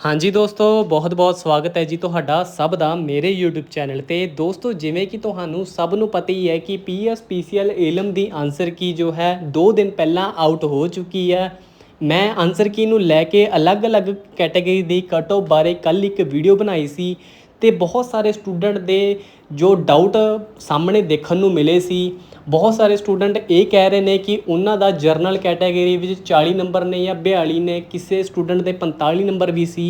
ਹਾਂਜੀ ਦੋਸਤੋ ਬਹੁਤ-ਬਹੁਤ ਸਵਾਗਤ ਹੈ ਜੀ ਤੁਹਾਡਾ ਸਭ ਦਾ ਮੇਰੇ YouTube ਚੈਨਲ ਤੇ। ਦੋਸਤੋ, ਜਿਵੇਂ ਕਿ ਤੁਹਾਨੂੰ ਸਭ ਨੂੰ ਪਤਾ ਹੀ ਹੈ ਕਿ PSPCL ਏਲਮ ਦੀ ਆਨਸਰ ਕੀ ਜੋ ਹੈ 2 ਦਿਨ ਪਹਿਲਾਂ ਆਊਟ ਹੋ ਚੁੱਕੀ ਹੈ। ਮੈਂ ਆਨਸਰ ਕੀ ਨੂੰ ਲੈ ਕੇ ਅਲੱਗ-ਅਲੱਗ ਕੈਟਾਗਰੀ ਦੀ ਕਟ ਆਫ ਬਾਰੇ ਕੱਲ ਇੱਕ ਵੀਡੀਓ ਬਣਾਈ ਸੀ ਤੇ ਬਹੁਤ ਸਾਰੇ ਸਟੂਡੈਂਟ ਦੇ ਜੋ ਡਾਊਟ ਸਾਹਮਣੇ ਦੇਖਣ ਨੂੰ ਮਿਲੇ ਸੀ। ਬਹੁਤ ਸਾਰੇ ਸਟੂਡੈਂਟ ਇਹ ਕਹਿ ਰਹੇ ਨੇ ਕਿ ਉਹਨਾਂ ਦਾ ਜਰਨਲ ਕੈਟਾਗਰੀ ਵਿੱਚ 40 ਨੰਬਰ ਨੇ ਜਾਂ 42 ਨੇ, ਕਿਸੇ ਸਟੂਡੈਂਟ ਦੇ 45 ਨੰਬਰ ਵੀ ਸੀ।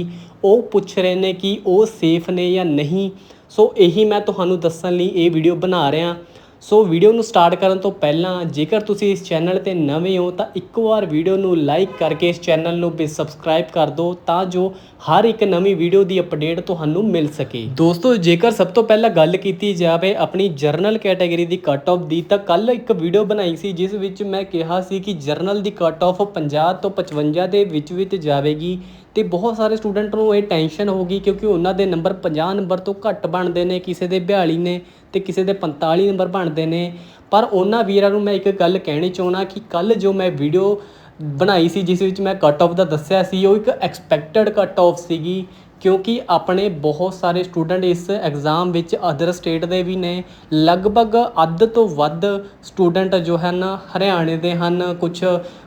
ਉਹ ਪੁੱਛ ਰਹੇ ਨੇ ਕਿ ਉਹ ਸੇਫ ਨੇ ਜਾਂ ਨਹੀਂ। ਸੋ ਇਹੀ ਮੈਂ ਤੁਹਾਨੂੰ ਦੱਸਣ ਲਈ ਇਹ ਵੀਡੀਓ ਬਣਾ ਰਿਹਾ। ਸੋ ਵੀਡੀਓ ਨੂੰ ਸਟਾਰਟ ਕਰਨ ਤੋਂ ਪਹਿਲਾਂ ਜੇਕਰ ਤੁਸੀਂ ਇਸ ਚੈਨਲ ਤੇ ਨਵੇਂ ਹੋ ਤਾਂ ਇੱਕ ਵਾਰ ਵੀਡੀਓ ਨੂੰ ਲਾਈਕ ਕਰਕੇ ਇਸ ਚੈਨਲ ਨੂੰ ਵੀ ਸਬਸਕ੍ਰਾਈਬ ਕਰ ਦਿਓ ਤਾਂ ਜੋ ਹਰ ਇੱਕ ਨਵੀਂ ਵੀਡੀਓ ਦੀ ਅਪਡੇਟ ਤੁਹਾਨੂੰ ਮਿਲ ਸਕੇ। ਦੋਸਤੋ, ਜੇਕਰ ਸਭ ਤੋਂ ਪਹਿਲਾਂ ਗੱਲ ਕੀਤੀ ਜਾਵੇ ਆਪਣੀ ਜਰਨਲ ਕੈਟਾਗਰੀ ਦੀ ਕੱਟ ਆਫ ਦੀ ਤਾਂ ਕੱਲ ਇੱਕ ਵੀਡੀਓ ਬਣਾਈ ਸੀ ਜਿਸ ਵਿੱਚ ਮੈਂ ਕਿਹਾ ਸੀ ਕਿ ਜਰਨਲ ਦੀ ਕੱਟ ਆਫ 50 ਤੋਂ 55 ਦੇ ਵਿੱਚ ਵਿੱਚ ਜਾਵੇਗੀ। ਅਤੇ ਬਹੁਤ ਸਾਰੇ ਸਟੂਡੈਂਟ ਨੂੰ ਇਹ ਟੈਨਸ਼ਨ ਹੋ ਗਈ ਕਿਉਂਕਿ ਉਹਨਾਂ ਦੇ ਨੰਬਰ 50 ਨੰਬਰ ਤੋਂ ਘੱਟ ਬਣਦੇ ਨੇ, ਕਿਸੇ ਦੇ 42 ਨੇ ਅਤੇ ਕਿਸੇ ਦੇ 45 ਨੰਬਰ ਬਣਦੇ ਨੇ। ਪਰ ਉਹਨਾਂ ਵੀਰਾਂ ਨੂੰ ਮੈਂ ਇੱਕ ਗੱਲ ਕਹਿਣੀ ਚਾਹੁੰਦਾ ਕਿ ਕੱਲ੍ਹ ਜੋ ਮੈਂ ਵੀਡੀਓ ਬਣਾਈ ਸੀ, ਜਿਸ ਵਿੱਚ ਮੈਂ ਕੱਟ ਆਫ ਦਾ ਦੱਸਿਆ ਸੀ, ਉਹ ਇੱਕ ਐਕਸਪੈਕਟਡ ਕੱਟ ਆਫ ਸੀਗੀ। ਕਿਉਂਕਿ ਆਪਣੇ ਬਹੁਤ ਸਾਰੇ ਸਟੂਡੈਂਟ ਇਸ ਐਗਜ਼ਾਮ ਵਿੱਚ ਅਦਰ ਸਟੇਟ ਦੇ ਵੀ ਨੇ। ਲਗਭਗ ਅੱਧ ਤੋਂ ਵੱਧ ਸਟੂਡੈਂਟ ਜੋ ਹਨ, ਹਰਿਆਣੇ ਦੇ ਹਨ, ਕੁਛ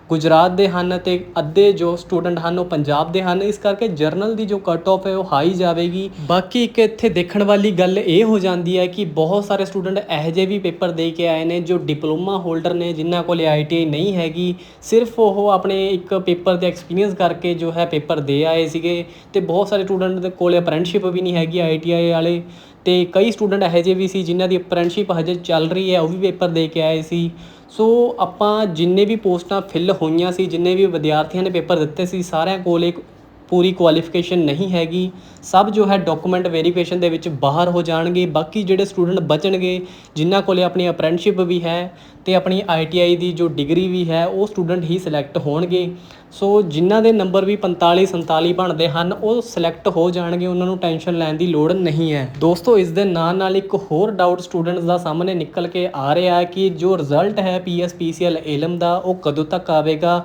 ਗੁਜਰਾਤ ਦੇ ਹਨ ਅਤੇ ਅੱਧੇ ਜੋ ਸਟੂਡੈਂਟ ਹਨ ਉਹ ਪੰਜਾਬ ਦੇ ਹਨ। ਇਸ ਕਰਕੇ ਜਰਨਲ ਦੀ ਜੋ ਕੱਟ ਆਫ ਹੈ ਉਹ ਹਾਈ ਜਾਵੇਗੀ। ਬਾਕੀ ਇੱਕ ਇੱਥੇ ਦੇਖਣ ਵਾਲੀ ਗੱਲ ਇਹ ਹੋ ਜਾਂਦੀ ਹੈ ਕਿ ਬਹੁਤ ਸਾਰੇ ਸਟੂਡੈਂਟ ਇਹੋ ਜਿਹੇ ਵੀ ਪੇਪਰ ਦੇ ਕੇ ਆਏ ਨੇ ਜੋ ਡਿਪਲੋਮਾ ਹੋਲਡਰ ਨੇ, ਜਿਨ੍ਹਾਂ ਕੋਲ ਆਈਟੀਆਈ ਨਹੀਂ ਹੈਗੀ। ਸਿਰਫ ਉਹ ਆਪਣੇ ਇੱਕ ਪੇਪਰ ਦੇ ਐਕਸਪੀਰੀਅੰਸ ਕਰਕੇ ਜੋ ਹੈ ਪੇਪਰ ਦੇ ਆਏ ਸੀਗੇ ਤੇ ਬਹੁਤ ਸਾਰੇ ਸਟੂਡੈਂਟ ਦੇ ਕੋਲ ਅਪ੍ਰੈਂਟਿਸਸ਼ਿਪ ਵੀ ਨਹੀਂ ਹੈਗੀ ਆਈ ਟੀ ਆਈ ਵਾਲੇ ਅਤੇ ਕਈ ਸਟੂਡੈਂਟ ਇਹੋ ਜਿਹੇ ਵੀ ਸੀ ਜਿਨ੍ਹਾਂ ਦੀ ਅਪ੍ਰੈਂਟਿਸਸ਼ਿਪ ਹਜੇ ਚੱਲ ਰਹੀ ਹੈ, ਉਹ ਵੀ ਪੇਪਰ ਦੇ ਕੇ ਆਏ ਸੀ। ਸੋ ਆਪਾਂ ਜਿੰਨੇ ਵੀ ਪੋਸਟਾਂ ਫਿਲ ਹੋਈਆਂ ਸੀ, ਜਿੰਨੇ ਵੀ ਵਿਦਿਆਰਥੀਆਂ ਨੇ ਪੇਪਰ ਦਿੱਤੇ ਸੀ, ਸਾਰਿਆਂ ਕੋਲ ਇੱਕ ਪੂਰੀ ਕੁਆਲੀਫਿਕੇਸ਼ਨ ਨਹੀਂ ਹੈਗੀ। ਸਭ ਜੋ ਹੈ ਡਾਕੂਮੈਂਟ ਵੈਰੀਫਿਕੇਸ਼ਨ ਦੇ ਵਿੱਚ ਬਾਹਰ ਹੋ ਜਾਣਗੇ। ਬਾਕੀ ਜਿਹੜੇ ਸਟੂਡੈਂਟ ਬਚਣਗੇ, ਜਿਨ੍ਹਾਂ ਕੋਲੇ ਆਪਣੀ ਅਪ੍ਰੈਂਟਿਸਸ਼ਿਪ ਵੀ ਹੈ ਅਤੇ ਆਪਣੀ ਆਈਟੀਆਈ ਦੀ ਜੋ ਡਿਗਰੀ ਵੀ ਹੈ, ਉਹ ਸਟੂਡੈਂਟ ਹੀ ਸਿਲੈਕਟ ਹੋਣਗੇ। ਸੋ ਜਿਨ੍ਹਾਂ ਦੇ ਨੰਬਰ ਵੀ 45 47 ਬਣਦੇ ਹਨ, ਉਹ ਸਿਲੈਕਟ ਹੋ ਜਾਣਗੇ। ਉਹਨਾਂ ਨੂੰ ਟੈਨਸ਼ਨ ਲੈਣ ਦੀ ਲੋੜ ਨਹੀਂ ਹੈ। ਦੋਸਤੋ, ਇਸ ਦੇ ਨਾਲ ਨਾਲ ਇੱਕ ਹੋਰ ਡਾਊਟ ਸਟੂਡੈਂਟਸ ਦਾ ਸਾਹਮਣੇ ਨਿਕਲ ਕੇ ਆ ਰਿਹਾ ਹੈ ਕਿ ਜੋ ਰਿਜ਼ਲਟ ਹੈ ਪੀਐਸਪੀਸੀਐਲ ਇਲਮ ਦਾ, ਉਹ ਕਦੋਂ ਤੱਕ ਆਵੇਗਾ?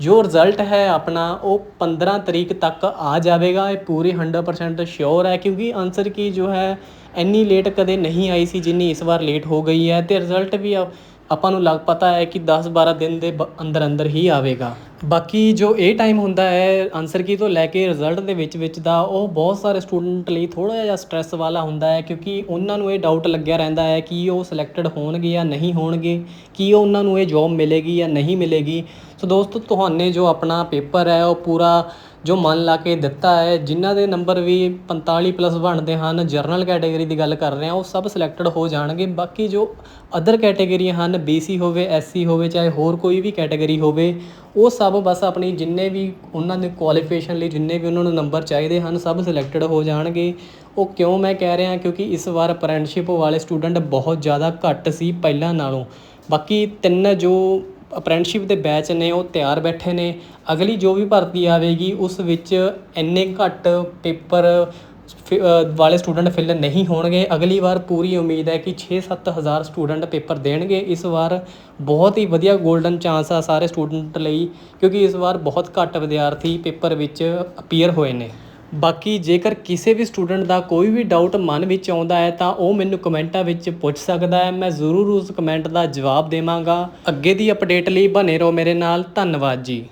ਜੋ ਰਿਜ਼ਲਟ ਹੈ ਆਪਣਾ, ਉਹ 15 ਤਰੀਕ ਤੱਕ ਆ ਜਾਵੇਗਾ। ਇਹ ਪੂਰੀ 100% ਸ਼ੋਰ ਹੈ, ਕਿਉਂਕਿ ਆਨਸਰ ਕੀ ਜੋ ਹੈ, ਇੰਨੀ ਲੇਟ ਕਦੇ ਨਹੀਂ ਆਈ ਸੀ, ਜਿੰਨੀ ਇਸ ਵਾਰ ਲੇਟ ਹੋ ਗਈ ਹੈ। ਤੇ ਰਿਜ਼ਲਟ ਵੀ ਆ- ਆਪਾਂ ਨੂੰ ਲੱਗ ਪਤਾ ਹੈ ਕਿ 10-12 ਦਿਨ ਦੇ ਬ- ਅੰਦਰ ਅੰਦਰ ਹੀ ਆਵੇਗਾ। ਬਾਕੀ ਜੋ ਇਹ ਟਾਈਮ ਹੁੰਦਾ ਹੈ ਆਨਸਰ ਕੀ ਤੋਂ ਲੈ ਕੇ ਰਿਜ਼ਲਟ ਦੇ ਵਿੱਚ ਵਿੱਚ ਦਾ, ਉਹ ਬਹੁਤ ਸਾਰੇ ਸਟੂਡੈਂਟ ਲਈ ਥੋੜਾ ਜਿਹਾ ਸਟ੍ਰੈਸ ਵਾਲਾ ਹੁੰਦਾ ਹੈ, ਕਿਉਂਕਿ ਉਹਨਾਂ ਨੂੰ ਇਹ ਡਾਊਟ ਲੱਗਿਆ ਰਹਿੰਦਾ ਹੈ ਕਿ ਉਹ ਸਿਲੈਕਟਡ ਹੋਣਗੇ ਜਾਂ ਨਹੀਂ ਹੋਣਗੇ, ਕੀ ਉਹਨਾਂ ਨੂੰ ਇਹ ਜੌਬ ਮਿਲੇਗੀ ਜਾਂ ਨਹੀਂ ਮਿਲੇਗੀ। ਸੋ ਦੋਸਤੋ, ਤੁਹਾਨੂੰ ਜੋ ਆਪਣਾ ਪੇਪਰ ਹੈ, ਉਹ ਪੂਰਾ ਜੋ ਮਨ ਲਾ ਕੇ ਦਿੱਤਾ ਹੈ, ਜਿਨ੍ਹਾਂ ਦੇ ਨੰਬਰ ਵੀ 45 ਪਲੱਸ ਬਣਦੇ ਹਨ ਜਰਨਲ ਕੈਟਾਗਰੀ ਦੀ ਗੱਲ ਕਰ ਰਹੇ ਹਾਂ ਉਹ ਸਭ ਸਿਲੈਕਟਡ ਹੋ ਜਾਣਗੇ। ਬਾਕੀ ਜੋ ਅਦਰ ਕੈਟਾਗਰੀਆਂ ਹਨ BC ਹੋਵੇ SC ਹੋਵੇ, ਚਾਹੇ ਹੋਰ ਕੋਈ ਵੀ ਕੈਟਾਗਰੀ ਹੋਵੇ, ਉਹ ਸਭ ਬਸ ਆਪਣੀ ਜਿੰਨੇ ਵੀ ਉਹਨਾਂ ਦੇ ਕੁਆਲੀਫਿਕੇਸ਼ਨ ਲਈ ਜਿੰਨੇ ਵੀ ਉਹਨਾਂ ਨੂੰ ਨੰਬਰ ਚਾਹੀਦੇ ਹਨ, ਸਭ ਸਿਲੈਕਟਡ ਹੋ ਜਾਣਗੇ। ਉਹ ਕਿਉਂ ਮੈਂ ਕਹਿ ਰਿਹਾ? ਕਿਉਂਕਿ ਇਸ ਵਾਰ ਅਪ੍ਰੈਂਟਿਸਸ਼ਿਪ ਵਾਲੇ ਸਟੂਡੈਂਟ ਬਹੁਤ ਜ਼ਿਆਦਾ ਘੱਟ ਸੀ ਪਹਿਲਾਂ ਨਾਲੋਂ। ਬਾਕੀ ਤਿੰਨ ਜੋ ਅਪ੍ਰੈਂਟਿਸਸ਼ਿਪ ਦੇ ਬੈਚ ਨੇ, ਉਹ ਤਿਆਰ ਬੈਠੇ ਨੇ। ਅਗਲੀ ਜੋ ਵੀ ਭਰਤੀ ਆਵੇਗੀ, ਉਸ ਵਿੱਚ ਇੰਨੇ ਘੱਟ ਪੇਪਰ ਵਾਲੇ ਸਟੂਡੈਂਟ ਫਿਲ ਨਹੀਂ ਹੋਣਗੇ। ਅਗਲੀ ਵਾਰ ਪੂਰੀ ਉਮੀਦ ਹੈ ਕਿ 6-7 ਹਜ਼ਾਰ ਸਟੂਡੈਂਟ ਪੇਪਰ ਦੇਣਗੇ। ਇਸ ਵਾਰ ਬਹੁਤ ਹੀ ਵਧੀਆ 골ਡਨ ਚਾਂਸ ਆ ਸਾਰੇ ਸਟੂਡੈਂਟ ਲਈ, ਕਿਉਂਕਿ ਇਸ ਵਾਰ ਬਹੁਤ ਘੱਟ ਵਿਦਿਆਰਥੀ ਪੇਪਰ ਵਿੱਚ ਅਪੀਅਰ ਹੋਏ ਨੇ। ਬਾਕੀ ਜੇਕਰ ਕਿਸੇ ਵੀ ਸਟੂਡੈਂਟ ਦਾ ਕੋਈ ਵੀ ਡਾਊਟ ਮਨ ਵਿੱਚ ਆਉਂਦਾ ਹੈ, ਤਾਂ ਉਹ ਮੈਨੂੰ ਕਮੈਂਟਾਂ ਵਿੱਚ ਪੁੱਛ ਸਕਦਾ ਹੈ। ਮੈਂ ਜ਼ਰੂਰ ਉਸ ਕਮੈਂਟ ਦਾ ਜਵਾਬ ਦੇਵਾਂਗਾ। ਅੱਗੇ ਦੀ ਅਪਡੇਟ ਲਈ ਬਨੇ ਰਹੋ ਮੇਰੇ ਨਾਲ। ਧੰਨਵਾਦ ਜੀ।